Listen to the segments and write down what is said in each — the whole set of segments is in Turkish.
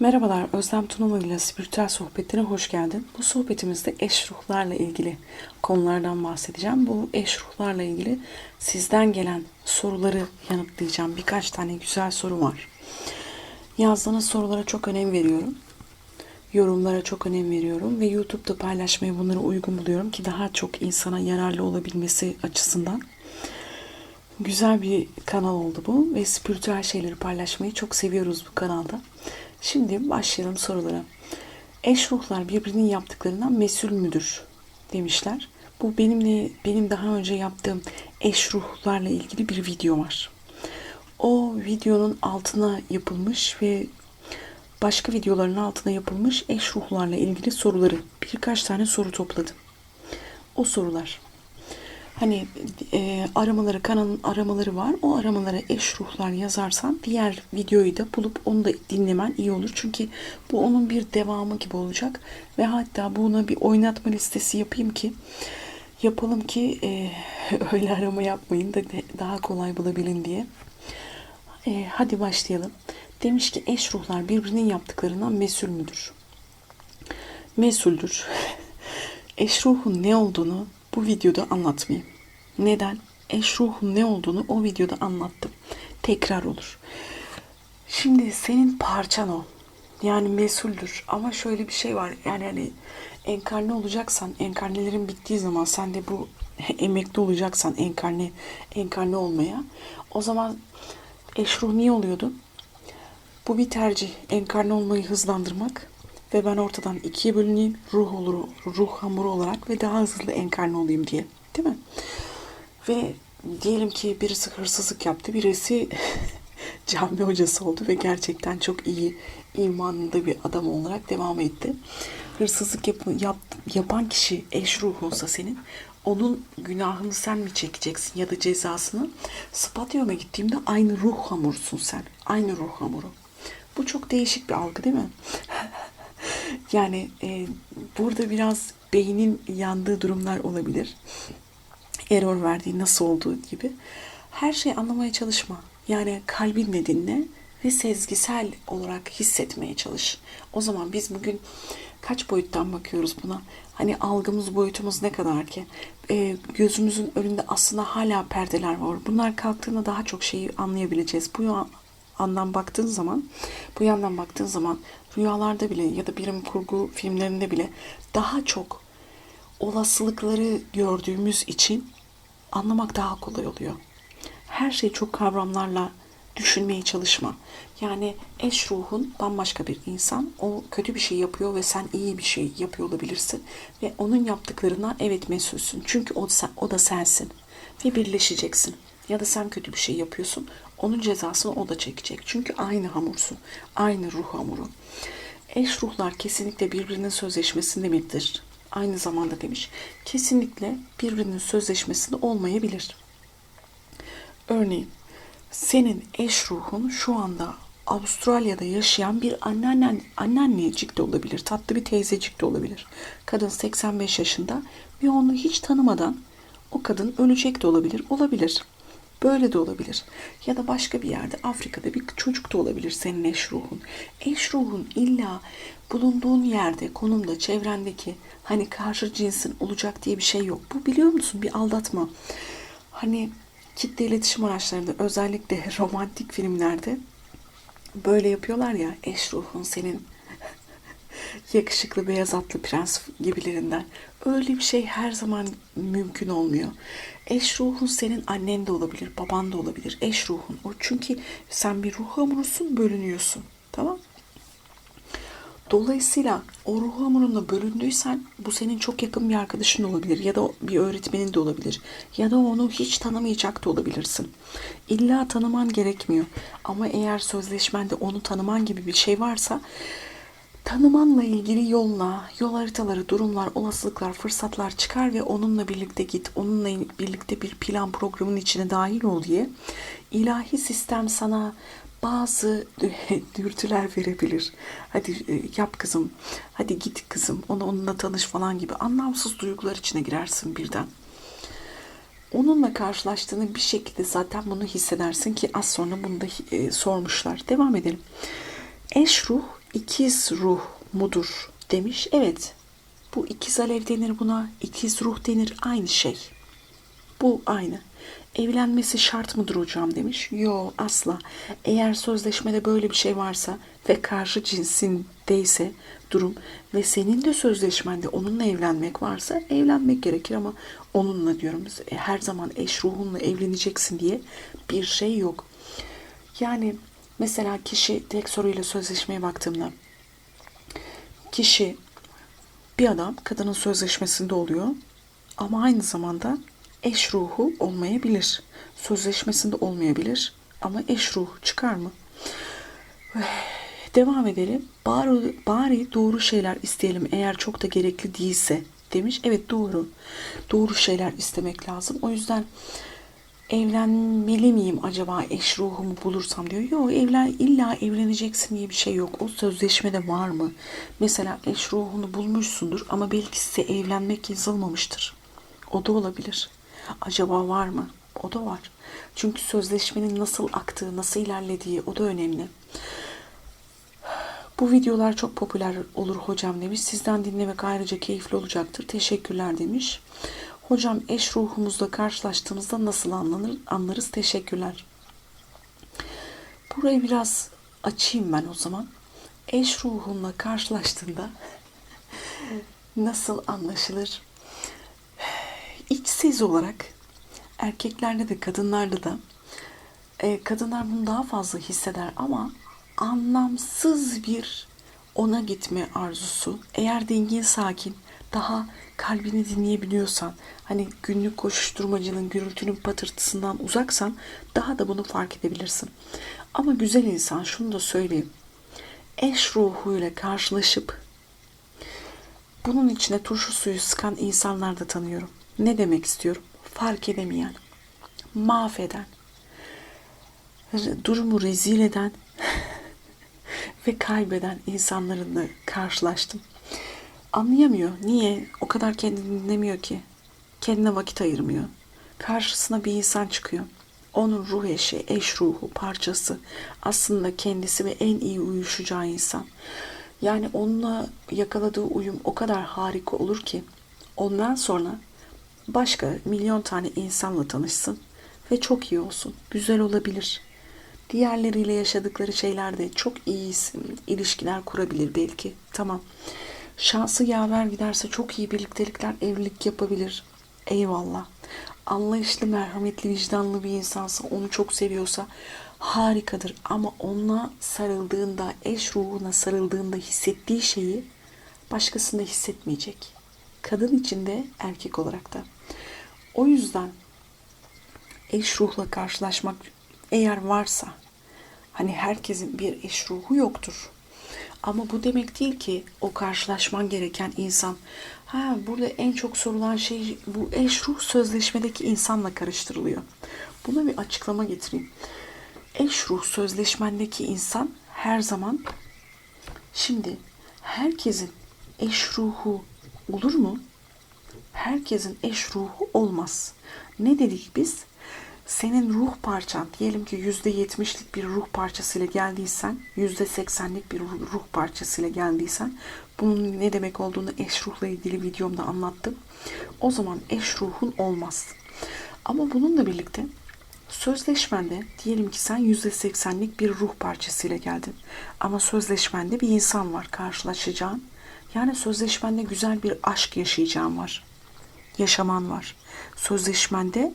Merhabalar, Özlem Tunama ile Spiritüel Sohbetlerine hoş geldin. Bu sohbetimizde eş ruhlarla ilgili konulardan bahsedeceğim. Bu eş ruhlarla ilgili sizden gelen soruları yanıtlayacağım. Birkaç tane güzel soru var. Yazdığınız sorulara çok önem veriyorum. Yorumlara çok önem veriyorum ve YouTube'da paylaşmayı bunları uygun buluyorum ki daha çok insana yararlı olabilmesi açısından. Güzel bir kanal oldu bu ve spiritüel şeyleri paylaşmayı çok seviyoruz bu kanalda. Şimdi başlayalım sorulara. Eş ruhlar birbirinin yaptıklarından mesul müdür demişler. Bu benimle benim daha önce yaptığım eş ruhlarla ilgili bir video var. O videonun altına yapılmış ve başka videoların altına yapılmış eş ruhlarla ilgili soruları birkaç tane soru topladım. O sorular hani e, aramaları kanalın aramaları var. O aramalara eş ruhlar yazarsan diğer videoyu da bulup onu da dinlemen iyi olur. Çünkü bu onun bir devamı gibi olacak ve hatta buna bir oynatma listesi yapayım ki yapalım ki e, öyle arama yapmayın da de, daha kolay bulabilin diye. E, hadi başlayalım. Demiş ki eş ruhlar birbirinin yaptıklarından mesul müdür? Mesuldür. eş ruhun ne olduğunu bu videoda anlatmayayım. Neden? Eş ruhun ne olduğunu o videoda anlattım. Tekrar olur. Şimdi senin parçan o. Yani mesuldür. Ama şöyle bir şey var. Yani hani enkarne olacaksan, enkarnelerin bittiği zaman sen de bu emekli olacaksan enkarne enkarne olmaya o zaman eş ruh niye oluyordu? Bu bir tercih. Enkarne olmayı hızlandırmak ve ben ortadan ikiye bölüneyim ruh olur ruh hamuru olarak ve daha hızlı enkarne olayım diye. Değil mi? Ve diyelim ki birisi hırsızlık yaptı, birisi cami hocası oldu ve gerçekten çok iyi imanında bir adam olarak devam etti. Hırsızlık yap, yap, yapan kişi eş ruhunsa senin onun günahını sen mi çekeceksin ya da cezasını? Spatyoma gittiğimde aynı ruh hamursun sen. Aynı ruh hamuru. Bu çok değişik bir algı değil mi? yani e, burada biraz beynin yandığı durumlar olabilir. Error verdiği nasıl olduğu gibi. Her şeyi anlamaya çalışma. Yani kalbinle dinle ve sezgisel olarak hissetmeye çalış. O zaman biz bugün kaç boyuttan bakıyoruz buna? Hani algımız boyutumuz ne kadar ki? E, gözümüzün önünde aslında hala perdeler var. Bunlar kalktığında daha çok şeyi anlayabileceğiz. Bu andan baktığın zaman, bu yandan baktığın zaman rüyalarda bile ya da birim kurgu filmlerinde bile daha çok olasılıkları gördüğümüz için anlamak daha kolay oluyor. Her şeyi çok kavramlarla düşünmeye çalışma. Yani eş ruhun bambaşka bir insan. O kötü bir şey yapıyor ve sen iyi bir şey yapıyor olabilirsin. Ve onun yaptıklarına evet mesulsün. Çünkü o, o da sensin. Ve birleşeceksin. Ya da sen kötü bir şey yapıyorsun. Onun cezasını o da çekecek. Çünkü aynı hamursun. Aynı ruh hamuru. Eş ruhlar kesinlikle birbirinin sözleşmesi demektir. Aynı zamanda demiş. Kesinlikle birbirinin sözleşmesinde olmayabilir. Örneğin senin eş ruhun şu anda Avustralya'da yaşayan bir anneannen, anneannecik de olabilir, tatlı bir teyzecik de olabilir. Kadın 85 yaşında ve onu hiç tanımadan o kadın ölecek de olabilir, olabilir. Böyle de olabilir. Ya da başka bir yerde Afrika'da bir çocuk da olabilir senin eş ruhun. Eş ruhun illa bulunduğun yerde, konumda, çevrendeki hani karşı cinsin olacak diye bir şey yok. Bu biliyor musun? Bir aldatma. Hani kitle iletişim araçlarında özellikle romantik filmlerde böyle yapıyorlar ya eş ruhun senin yakışıklı beyaz atlı prens gibilerinden. Öyle bir şey her zaman mümkün olmuyor. Eş ruhun senin annen de olabilir, baban da olabilir. Eş ruhun o. Çünkü sen bir ruh hamurusun, bölünüyorsun. Tamam Dolayısıyla o ruh hamurunda bölündüysen bu senin çok yakın bir arkadaşın olabilir ya da bir öğretmenin de olabilir ya da onu hiç tanımayacak da olabilirsin. İlla tanıman gerekmiyor ama eğer sözleşmende onu tanıman gibi bir şey varsa tanımanla ilgili yolla, yol haritaları, durumlar, olasılıklar, fırsatlar çıkar ve onunla birlikte git, onunla birlikte bir plan programın içine dahil ol diye ilahi sistem sana bazı dürtüler verebilir. Hadi e, yap kızım, hadi git kızım, onu onunla tanış falan gibi anlamsız duygular içine girersin birden. Onunla karşılaştığını bir şekilde zaten bunu hissedersin ki az sonra bunu da e, sormuşlar. Devam edelim. Eş ruh ikiz ruh mudur demiş. Evet. Bu ikiz alev denir buna. ikiz ruh denir. Aynı şey. Bu aynı. Evlenmesi şart mıdır hocam demiş. Yo asla. Eğer sözleşmede böyle bir şey varsa ve karşı cinsindeyse durum ve senin de sözleşmende onunla evlenmek varsa evlenmek gerekir ama onunla diyorum e, her zaman eş ruhunla evleneceksin diye bir şey yok. Yani mesela kişi tek soruyla sözleşmeye baktığımda kişi bir adam kadının sözleşmesinde oluyor ama aynı zamanda eş ruhu olmayabilir. Sözleşmesinde olmayabilir ama eş ruhu çıkar mı? Devam edelim. Bari, bari doğru şeyler isteyelim eğer çok da gerekli değilse demiş. Evet doğru. Doğru şeyler istemek lazım. O yüzden evlenmeli miyim acaba eş ruhumu bulursam diyor. Yok evlen illa evleneceksin diye bir şey yok. O sözleşmede var mı? Mesela eş ruhunu bulmuşsundur ama belki size evlenmek yazılmamıştır. O da olabilir. Acaba var mı? O da var. Çünkü sözleşmenin nasıl aktığı, nasıl ilerlediği o da önemli. Bu videolar çok popüler olur hocam demiş. Sizden dinlemek ayrıca keyifli olacaktır. Teşekkürler demiş. Hocam eş ruhumuzla karşılaştığımızda nasıl anlanır, anlarız? Teşekkürler. Burayı biraz açayım ben o zaman. Eş ruhunla karşılaştığında nasıl anlaşılır? İç ses olarak erkeklerde de kadınlarda da e, kadınlar bunu daha fazla hisseder ama anlamsız bir ona gitme arzusu. Eğer dingin sakin, daha kalbini dinleyebiliyorsan, hani günlük koşuşturmacının gürültünün patırtısından uzaksan daha da bunu fark edebilirsin. Ama güzel insan şunu da söyleyeyim. Eş ruhuyla karşılaşıp bunun içine turşu suyu sıkan insanlar da tanıyorum. Ne demek istiyorum? Fark edemeyen, mahveden, durumu rezil eden ve kaybeden insanlarla karşılaştım. Anlayamıyor. Niye? O kadar kendini dinlemiyor ki. Kendine vakit ayırmıyor. Karşısına bir insan çıkıyor. Onun ruh eşi, eş ruhu, parçası. Aslında kendisi ve en iyi uyuşacağı insan. Yani onunla yakaladığı uyum o kadar harika olur ki ondan sonra başka milyon tane insanla tanışsın ve çok iyi olsun. Güzel olabilir. Diğerleriyle yaşadıkları şeylerde çok iyi ilişkiler kurabilir belki. Tamam. Şansı yaver giderse çok iyi birliktelikler, evlilik yapabilir. Eyvallah. Anlayışlı, merhametli, vicdanlı bir insansa, onu çok seviyorsa harikadır. Ama onunla sarıldığında, eş ruhuna sarıldığında hissettiği şeyi başkasında hissetmeyecek. Kadın için de erkek olarak da. O yüzden eş ruhla karşılaşmak eğer varsa hani herkesin bir eş ruhu yoktur. Ama bu demek değil ki o karşılaşman gereken insan. Ha burada en çok sorulan şey bu eş ruh sözleşmedeki insanla karıştırılıyor. Buna bir açıklama getireyim. Eş ruh sözleşmendeki insan her zaman şimdi herkesin eş ruhu olur mu? Herkesin eş ruhu olmaz. Ne dedik biz? Senin ruh parçan diyelim ki yüzde yetmişlik bir ruh parçasıyla geldiysen yüzde seksenlik bir ruh parçasıyla geldiysen bunun ne demek olduğunu eş ruhla ilgili videomda anlattım. O zaman eş ruhun olmaz. Ama bununla birlikte sözleşmende diyelim ki sen yüzde seksenlik bir ruh parçasıyla geldin. Ama sözleşmende bir insan var karşılaşacağın. Yani sözleşmende güzel bir aşk yaşayacağın var. Yaşaman var. Sözleşmende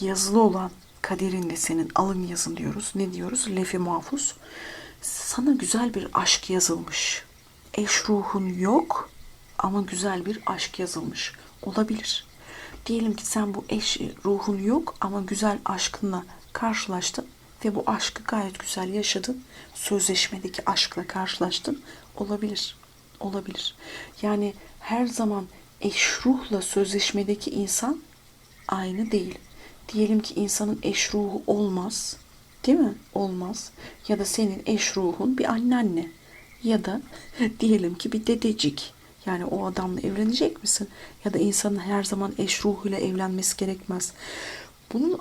yazılı olan kaderinde senin alın yazın diyoruz. Ne diyoruz? Lefi muhafuz. Sana güzel bir aşk yazılmış. Eş ruhun yok ama güzel bir aşk yazılmış. Olabilir. Diyelim ki sen bu eş ruhun yok ama güzel aşkınla karşılaştın ve bu aşkı gayet güzel yaşadın. Sözleşmedeki aşkla karşılaştın. Olabilir. Olabilir. Yani her zaman eş ruhla sözleşmedeki insan aynı değil diyelim ki insanın eş ruhu olmaz. Değil mi? Olmaz. Ya da senin eş ruhun bir anneanne. Ya da diyelim ki bir dedecik. Yani o adamla evlenecek misin? Ya da insanın her zaman eş ruhuyla evlenmesi gerekmez. Bunun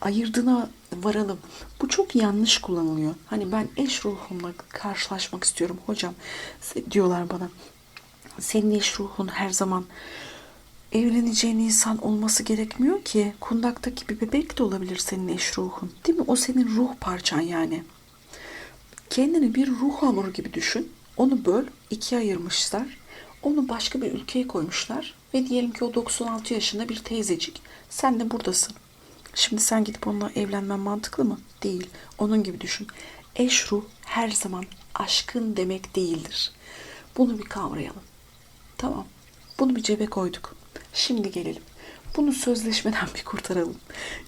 ayırdığına varalım. Bu çok yanlış kullanılıyor. Hani ben eş ruhumla karşılaşmak istiyorum hocam diyorlar bana. Senin eş ruhun her zaman evleneceğin insan olması gerekmiyor ki. Kundaktaki bir bebek de olabilir senin eş ruhun. Değil mi? O senin ruh parçan yani. Kendini bir ruh hamuru gibi düşün. Onu böl, ikiye ayırmışlar. Onu başka bir ülkeye koymuşlar. Ve diyelim ki o 96 yaşında bir teyzecik. Sen de buradasın. Şimdi sen gidip onunla evlenmen mantıklı mı? Değil. Onun gibi düşün. Eş ruh her zaman aşkın demek değildir. Bunu bir kavrayalım. Tamam. Bunu bir cebe koyduk. Şimdi gelelim. Bunu sözleşmeden bir kurtaralım.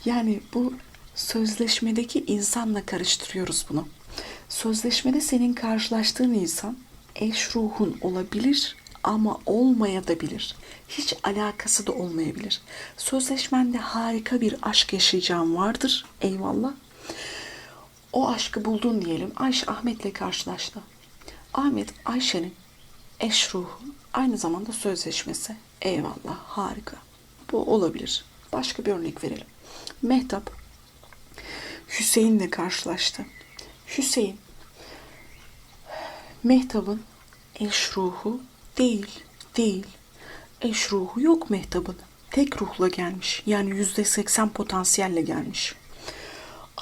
Yani bu sözleşmedeki insanla karıştırıyoruz bunu. Sözleşmede senin karşılaştığın insan eş ruhun olabilir ama olmaya da bilir. Hiç alakası da olmayabilir. Sözleşmende harika bir aşk yaşayacağım vardır. Eyvallah. O aşkı buldun diyelim. Ayşe Ahmet'le karşılaştı. Ahmet Ayşe'nin eş ruhu aynı zamanda sözleşmesi. Eyvallah harika. Bu olabilir. Başka bir örnek verelim. Mehtap Hüseyin'le karşılaştı. Hüseyin Mehtap'ın eş ruhu değil, değil. Eş ruhu yok Mehtap'ın. Tek ruhla gelmiş. Yani yüzde seksen potansiyelle gelmiş.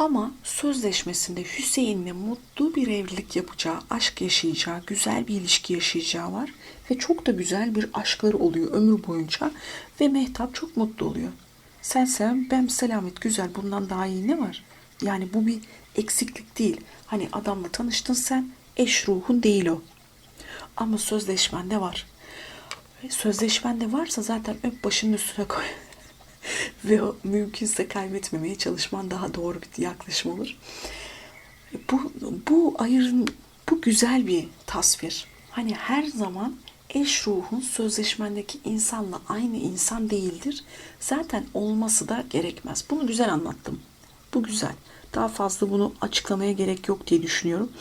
Ama sözleşmesinde Hüseyin'le mutlu bir evlilik yapacağı, aşk yaşayacağı, güzel bir ilişki yaşayacağı var. Ve çok da güzel bir aşkları oluyor ömür boyunca. Ve Mehtap çok mutlu oluyor. Sen sen ben selamet güzel bundan daha iyi ne var? Yani bu bir eksiklik değil. Hani adamla tanıştın sen eş ruhun değil o. Ama sözleşmende var. Sözleşmende varsa zaten öp başının üstüne koy. Ve mümkünse kaybetmemeye çalışman daha doğru bir yaklaşım olur. Bu, bu ayırın, bu güzel bir tasvir. Hani her zaman eş ruhun sözleşmendeki insanla aynı insan değildir. Zaten olması da gerekmez. Bunu güzel anlattım. Bu güzel. Daha fazla bunu açıklamaya gerek yok diye düşünüyorum.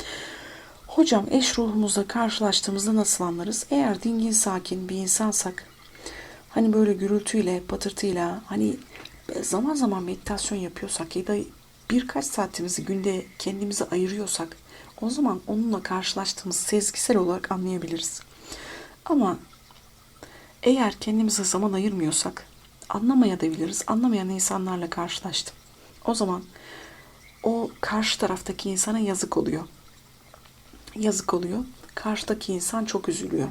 Hocam eş ruhumuzla karşılaştığımızda nasıl anlarız? Eğer dingin sakin bir insansak hani böyle gürültüyle, patırtıyla hani zaman zaman meditasyon yapıyorsak ya da birkaç saatimizi günde kendimize ayırıyorsak o zaman onunla karşılaştığımız sezgisel olarak anlayabiliriz. Ama eğer kendimize zaman ayırmıyorsak anlamayabiliriz. Anlamayan insanlarla karşılaştım. O zaman o karşı taraftaki insana yazık oluyor. Yazık oluyor. Karşıdaki insan çok üzülüyor.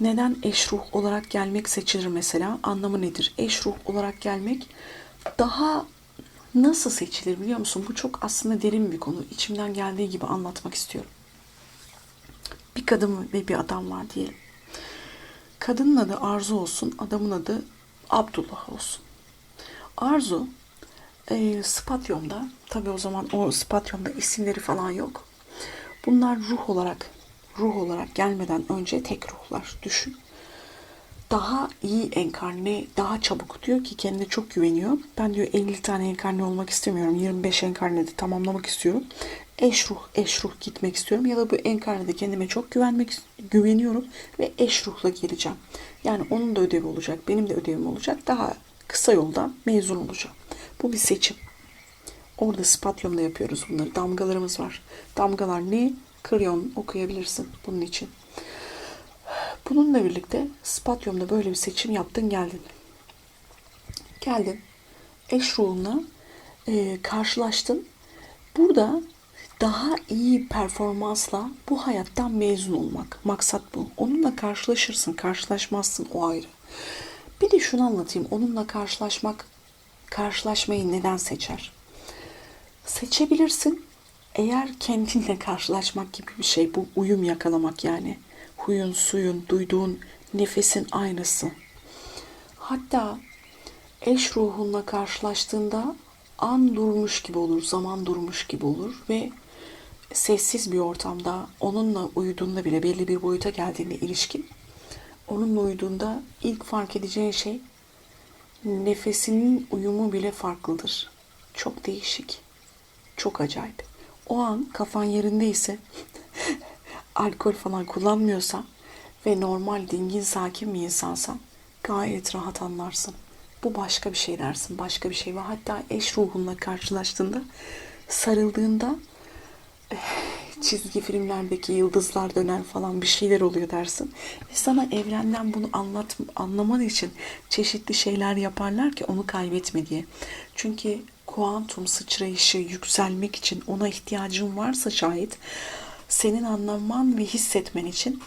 Neden eş ruh olarak gelmek seçilir mesela? Anlamı nedir? Eş ruh olarak gelmek daha nasıl seçilir biliyor musun? Bu çok aslında derin bir konu. İçimden geldiği gibi anlatmak istiyorum. Bir kadın ve bir adam var diyelim. Kadının adı Arzu olsun, adamın adı Abdullah olsun. Arzu e, Spatyum'da, tabii o zaman o Spatyum'da isimleri falan yok. Bunlar ruh olarak, ruh olarak gelmeden önce tek ruhlar düşün. Daha iyi enkarne, daha çabuk diyor ki kendine çok güveniyor. Ben diyor 50 tane enkarne olmak istemiyorum. 25 enkarnede tamamlamak istiyorum. Eş ruh, eş ruh gitmek istiyorum. Ya da bu enkarnede kendime çok güvenmek güveniyorum ve eş ruhla geleceğim. Yani onun da ödevi olacak, benim de ödevim olacak. Daha kısa yoldan mezun olacağım. Bu bir seçim. Orada spatyumla yapıyoruz bunları. Damgalarımız var. Damgalar ne? Kriyon okuyabilirsin bunun için. Bununla birlikte spatyumda böyle bir seçim yaptın geldin. Geldin. Eş ruhunla e, karşılaştın. Burada daha iyi performansla bu hayattan mezun olmak. Maksat bu. Onunla karşılaşırsın, karşılaşmazsın o ayrı. Bir de şunu anlatayım. Onunla karşılaşmak, karşılaşmayı neden seçer? Seçebilirsin. Eğer kendinle karşılaşmak gibi bir şey, bu uyum yakalamak yani. Huyun, suyun, duyduğun nefesin aynısı. Hatta eş ruhunla karşılaştığında an durmuş gibi olur, zaman durmuş gibi olur ve sessiz bir ortamda onunla uyuduğunda bile belli bir boyuta geldiğinde ilişkin onunla uyuduğunda ilk fark edeceğin şey nefesinin uyumu bile farklıdır. Çok değişik. Çok acayip. O an kafan yerindeyse alkol falan kullanmıyorsan ve normal dingin sakin bir insansan gayet rahat anlarsın. Bu başka bir şey dersin. Başka bir şey ve hatta eş ruhunla karşılaştığında sarıldığında eh, çizgi filmlerdeki yıldızlar dönen falan bir şeyler oluyor dersin. Ve sana evrenden bunu anlat, anlaman için çeşitli şeyler yaparlar ki onu kaybetme diye. Çünkü kuantum sıçrayışı yükselmek için ona ihtiyacın varsa şayet senin anlaman ve hissetmen için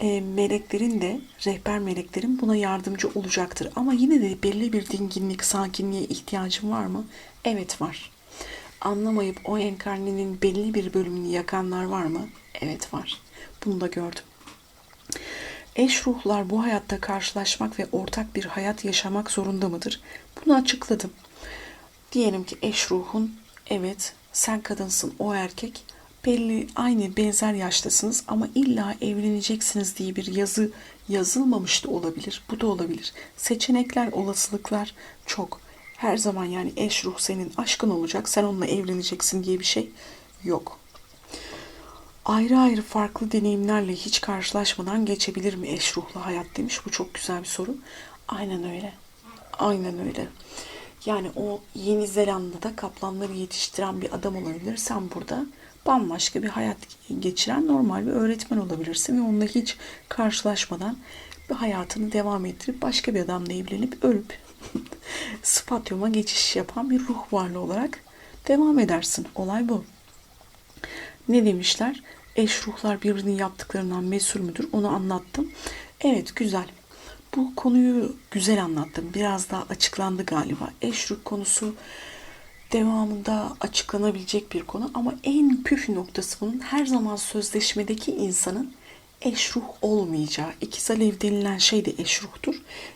e, meleklerin de rehber meleklerin buna yardımcı olacaktır. Ama yine de belli bir dinginlik, sakinliğe ihtiyacın var mı? Evet var. Anlamayıp o enkarnenin belli bir bölümünü yakanlar var mı? Evet var. Bunu da gördüm. Eş ruhlar bu hayatta karşılaşmak ve ortak bir hayat yaşamak zorunda mıdır? Bunu açıkladım. Diyelim ki eş ruhun evet sen kadınsın o erkek belli aynı benzer yaştasınız ama illa evleneceksiniz diye bir yazı yazılmamış da olabilir. Bu da olabilir. Seçenekler, olasılıklar çok. Her zaman yani eş ruh senin aşkın olacak, sen onunla evleneceksin diye bir şey yok. Ayrı ayrı farklı deneyimlerle hiç karşılaşmadan geçebilir mi eş ruhlu hayat demiş. Bu çok güzel bir soru. Aynen öyle. Aynen öyle. Yani o Yeni Zelanda'da kaplanları yetiştiren bir adam olabilir. Sen burada bambaşka bir hayat geçiren normal bir öğretmen olabilirsin ve onunla hiç karşılaşmadan bir hayatını devam ettirip başka bir adamla evlenip ölüp spatyoma geçiş yapan bir ruh varlığı olarak devam edersin. Olay bu. Ne demişler? Eş ruhlar birbirinin yaptıklarından mesul müdür? Onu anlattım. Evet güzel. Bu konuyu güzel anlattım. Biraz daha açıklandı galiba. Eş ruh konusu devamında açıklanabilecek bir konu ama en püf noktası bunun her zaman sözleşmedeki insanın eş ruh olmayacağı. İkiz alev denilen şey de eş ruhtur.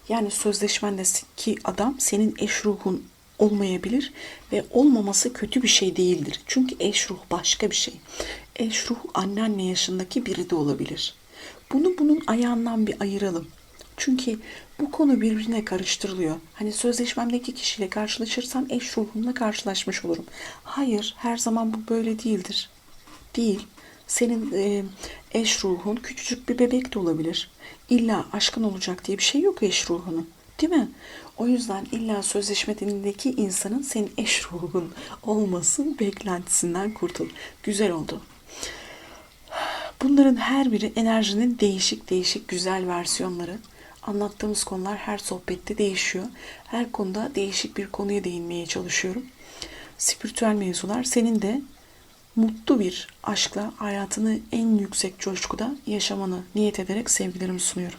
Yani sözleşmendeki adam senin eş ruhun olmayabilir ve olmaması kötü bir şey değildir. Çünkü eş ruh başka bir şey. Eş ruh anneanne yaşındaki biri de olabilir. Bunu bunun ayağından bir ayıralım. Çünkü bu konu birbirine karıştırılıyor. Hani sözleşmemdeki kişiyle karşılaşırsam eş ruhumla karşılaşmış olurum. Hayır, her zaman bu böyle değildir. Değil. Senin e, eş ruhun küçücük bir bebek de olabilir. İlla aşkın olacak diye bir şey yok eş ruhunun. Değil mi? O yüzden illa sözleşmedeki insanın senin eş ruhun olması beklentisinden kurtul. Güzel oldu. Bunların her biri enerjinin değişik değişik güzel versiyonları. Anlattığımız konular her sohbette değişiyor. Her konuda değişik bir konuya değinmeye çalışıyorum. Spiritüel mevzular senin de mutlu bir aşkla hayatını en yüksek coşkuda yaşamanı niyet ederek sevgilerimi sunuyorum.